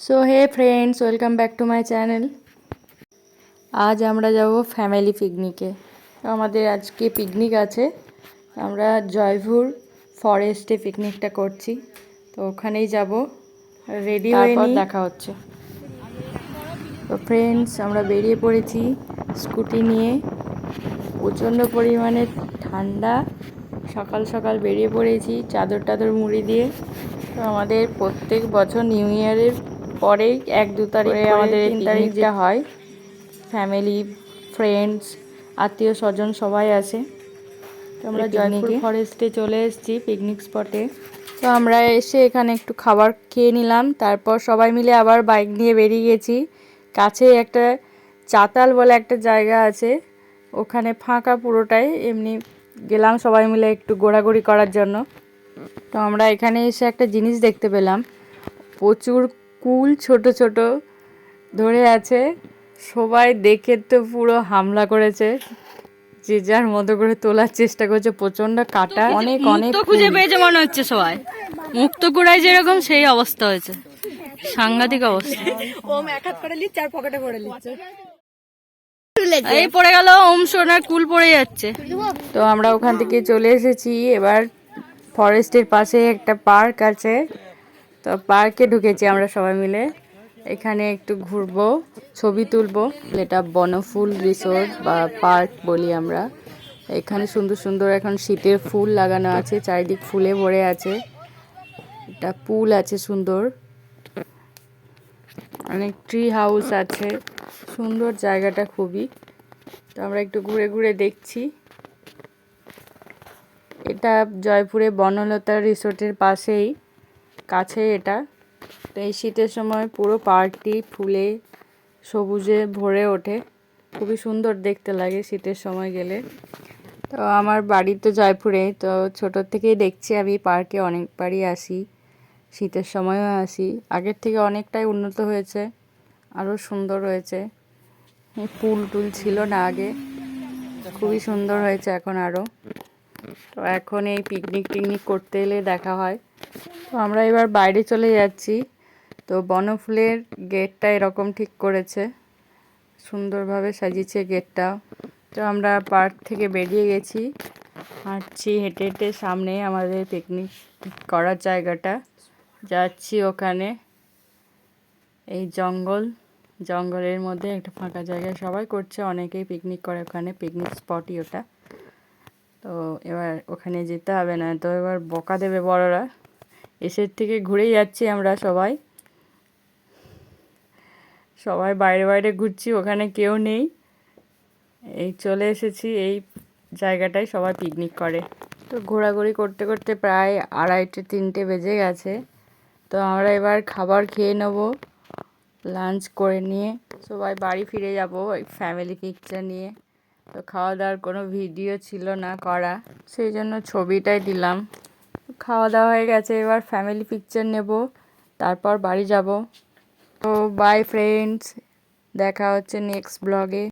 So hey friends welcome back to my channel আজ আমরা যাব ফ্যামিলি পিকনিকে আমাদের আজকে পিকনিক আছে। আমরা জয়পুর ফরেস্টে পিকনিকটা করছি। তো ওখানেই যাব। রেডি হয়ে দেখা হচ্ছে। তো ফ্রেন্ডস আমরা বেরিয়ে পড়েছি স্কুটি নিয়ে। প্রচণ্ড পরিমাণে ঠান্ডা। সকাল সকাল বেরিয়ে পড়েছি চাদর টাদর মুড়ি দিয়ে। তো আমাদের প্রত্যেক বছর নিউ ইয়ারের পরেই এক দু তারিখে আমাদের তিন তারিখটা হয়। ফ্যামিলি ফ্রেন্ডস আত্মীয় স্বজন সবাই আছে তো আমরা জয়পুর ফরেস্টে চলে এসেছি পিকনিক স্পটে তো আমরা এসে এখানে একটু খাবার খেয়ে নিলাম। তারপর সবাই মিলে আবার বাইক নিয়ে বেরিয়ে গেছি। কাছেই একটা চাতাল বলে একটা জায়গা আছে। ওখানে ফাঁকা পুরোটাই। এমনি গেলাম সবাই মিলে একটু ঘোরাঘুরি করার জন্য। তো আমরা এখানে এসে একটা জিনিস দেখতে পেলাম। প্রচুর কুল ছোট ছোট ধরে আছে। সবাই দেখে তো পুরো হামলা করেছে। যে যার মতো করে তোলার চেষ্টা করছে প্রচণ্ড কাটা। অনেক অনেক খুঁজে। পেয়েছে মনে হচ্ছে সবাই। মুক্ত কুড়াই যেরকম সেই অবস্থা হয়েছে। সাংঘাতিক অবস্থা। এই পড়ে গেল ওম সোনার কুল পড়ে যাচ্ছে। তো আমরা ওখান থেকে চলে এসেছি। এবার ফরেস্টের পাশে একটা পার্ক আছে। তো পার্কে ঢুকেছি আমরা সবাই মিলে। এখানে একটু ঘুরবো, ছবি তুলবো। এটা বনফুল রিসোর্ট বা পার্ক বলি আমরা। এখানে সুন্দর সুন্দর এখন শীতের ফুল লাগানো আছে, চারিদিক ফুলে ভরে আছে। একটা পুল আছে সুন্দর। অনেক ট্রি হাউস আছে। সুন্দর জায়গাটা খুবই। তো আমরা একটু ঘুরে ঘুরে দেখছি। এটা জয়পুরে বনলতা রিসোর্টের পাশেই। কাছে এটা। তো এই শীতের সময় পুরো পার্কটি ফুলে সবুজে ভরে ওঠে। খুবই সুন্দর দেখতে লাগে শীতের সময় গেলে। তো আমার বাড়ি তো জয়পুরে, তো ছোটোর থেকেই দেখছি আমি পার্কে অনেকবারই আসি, শীতের সময়ও আসি। আগের থেকে অনেকটাই উন্নত হয়েছে, আরও সুন্দর হয়েছে। পুল টুল ছিল না আগে, খুবই সুন্দর হয়েছে এখন আরও। তো এখন এই পিকনিক টিকনিক করতে এলে দেখা হয়। তো আমরা এবার বাইরে চলে যাচ্ছি। তো বনফুলের গেটটা এরকম ঠিক করেছে। সুন্দরভাবে সাজিয়েছে গেটটা। তো আমরা পার্ক থেকে বেরিয়ে গেছি। হাঁটছি হেঁটে হেঁটে সামনে আমাদের পিকনিক করার জায়গাটা। যাচ্ছি ওখানে। এই জঙ্গল। জঙ্গলের মধ্যে একটা ফাঁকা জায়গায় সবাই করছে। অনেকেই পিকনিক করে ওখানে পিকনিক স্পটই ওটা। তো এবার ওখানে যেতে হবে না। তো এবার বকা দেবে বড়রা। এসের থেকে ঘুরেই যাচ্ছি আমরা সবাই। সবাই বাইরে বাইরে ঘুরছি, ওখানে কেউ নেই। এই চলে এসেছি এই জায়গাটায় সবাই পিকনিক করে। তো ঘোরাঘুরি করতে করতে প্রায় আড়াইটে তিনটে বেজে গেছে। তো আমরা এবার খাবার খেয়ে নেব লাঞ্চ করে নিয়ে সবাই বাড়ি ফিরে যাব ওই ফ্যামিলি পিকচার নিয়ে। তো খাওয়া দাওয়ার কোনো ভিডিও ছিল না করা, সেই জন্য ছবিটাই দিলাম। খাওয়া দাওয়া হয়ে গেছে, এবার ফ্যামিলি পিকচার নেব, তারপর বাড়ি যাব। তো বাই ফ্রেন্ডস দেখা হচ্ছে নেক্সট ব্লগে